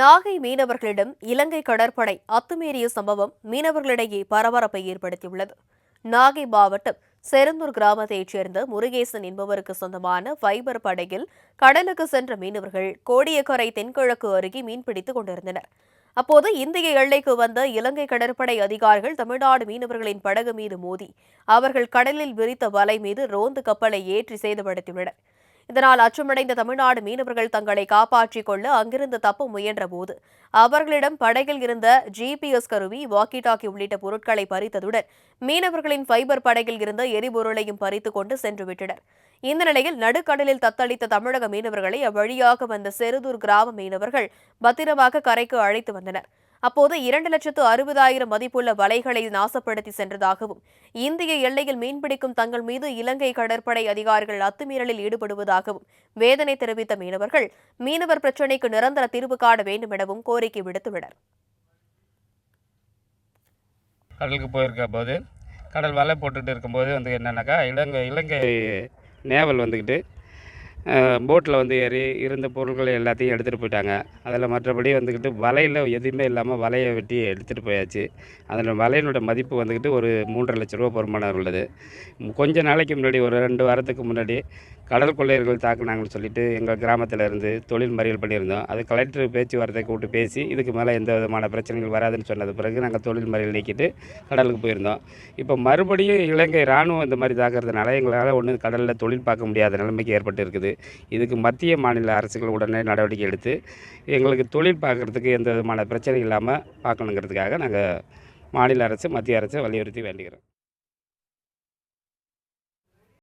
நாகை மீனவர்களிடம் இலங்கை கடற்படை அத்துமீறிய சம்பவம் மீனவர்களிடையே பரபரப்பை ஏற்படுத்தியுள்ளது. நாகை மாவட்டம் செருந்தூர் கிராமத்தைச் சேர்ந்த முருகேசன் என்பவருக்கு சொந்தமான ஃபைபர் படகில் கடலுக்கு சென்ற மீனவர்கள் கோடியக்கரை தென்கிழக்கு அருகே மீன்பிடித்துக் கொண்டிருந்தனர். அப்போது இந்திய எல்லைக்கு வந்த இலங்கை கடற்படை அதிகாரிகள் தமிழ்நாடு மீனவர்களின் படகு மீது மோதி அவர்கள் கடலில் விரித்த வலை மீது ரோந்து கப்பலை ஏற்றி சேதப்படுத்தியுள்ளனர். இதனால் அச்சமடைந்த தமிழ்நாடு மீனவர்கள் தங்களை காப்பாற்றிக் கொள்ள அங்கிருந்து தப்ப முயன்றபோது அவர்களிடம் படகில் இருந்த ஜிபிஎஸ் கருவி வாக்கி டாக்கி உள்ளிட்ட பொருட்களை பறித்ததுடன் மீனவர்களின் ஃபைபர் படகில் இருந்த எரிபொருளையும் பறித்துக் கொண்டு சென்றுவிட்டனர் இந்த நிலையில் நடுக்கடலில் தத்தளித்த தமிழக மீனவர்களை அவ்வழியாக வந்த செருதூர் கிராம மீனவர்கள் பத்திரமாக கரைக்கு அழைத்து வந்தனர். அப்போது இரண்டு லட்சத்து அறுபதாயிரம் மதிப்புள்ள வலைகளை நாசப்படுத்தி சென்றதாகவும் இந்திய எல்லையில் மீன்பிடிக்கும் தங்கள் மீது இலங்கை கடற்படை அதிகாரிகள் அத்துமீறலில் ஈடுபடுவதாகவும் வேதனை தெரிவித்த மீனவர்கள் மீனவர் பிரச்சினைக்கு நிரந்தர தீர்வு காண வேண்டும் எனவும் கோரிக்கை விடுத்துள்ளனர். கடலுக்கு போயிருக்க போது கடல் வலை போட்டுட்டு இருக்கும்போது வந்து என்னென்னாக்கா இலங்கை இலங்கை நேவல் வந்துக்கிட்டு போட்டில் வந்து ஏறி இருந்த பொருட்களை எல்லாத்தையும் எடுத்துகிட்டு போயிட்டாங்க. அதில் மற்றபடி வந்துக்கிட்டு வலையில் எதுவுமே இல்லாமல் வலையை வெட்டி எடுத்துகிட்டு போயாச்சு. அதில் வலையினோட மதிப்பு வந்துக்கிட்டு ஒரு மூன்றரை லட்ச ரூபா பொறுமானம் உள்ளது. கொஞ்ச நாளைக்கு முன்னாடி ஒரு ரெண்டு வாரத்துக்கு முன்னாடி கடல் கொள்ளையர்கள் தாக்குனாங்கன்னு சொல்லிட்டு எங்கள் கிராமத்தில் இருந்து தொழில் மறியல் பண்ணியிருந்தோம். அது கலெக்டர் பேச்சுவார்த்தை கூப்பிட்டு பேசி இதுக்கு மேலே எந்த விதமான பிரச்சனைகள் வராதுன்னு சொன்னது பிறகு நாங்கள் தொழில் மறியல் நீக்கிட்டு கடலுக்கு போயிருந்தோம். இப்போ மறுபடியும் இலங்கை இராணுவம் இந்த மாதிரி தாக்குறதுனால எங்களால் ஒன்றும் கடலில் தொழில் பார்க்க முடியாத நிலைமைக்கு ஏற்பட்டு இருக்குது. இதுக்கு மத்திய மாநில அரசுகள் உடனே நடவடிக்கை எடுத்து எங்களுக்கு தொழில் பார்க்குறதுக்கு எந்த விதமான பிரச்சனையும் இல்லாமல் பார்க்கணுங்கிறதுக்காக நாங்கள் மாநில அரசு மத்திய அரசு வலியுறுத்தி வேண்டுகிறோம்.